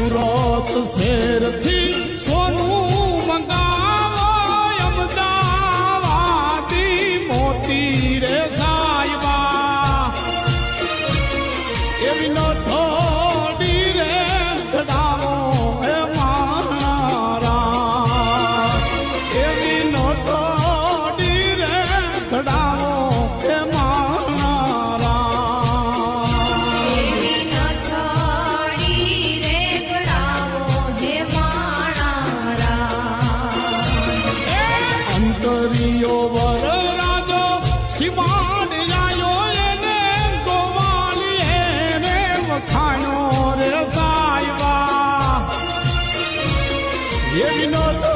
સુરત શેરથી સોનું મંગાવો અમદાવાદી મોતી રે સાહેબા એવી નો થોડી રે દીકરીઓ વર રાજો શિવાન લાયો એને ગોવાલી એને વખાણો રે સાયવા એવી નો તો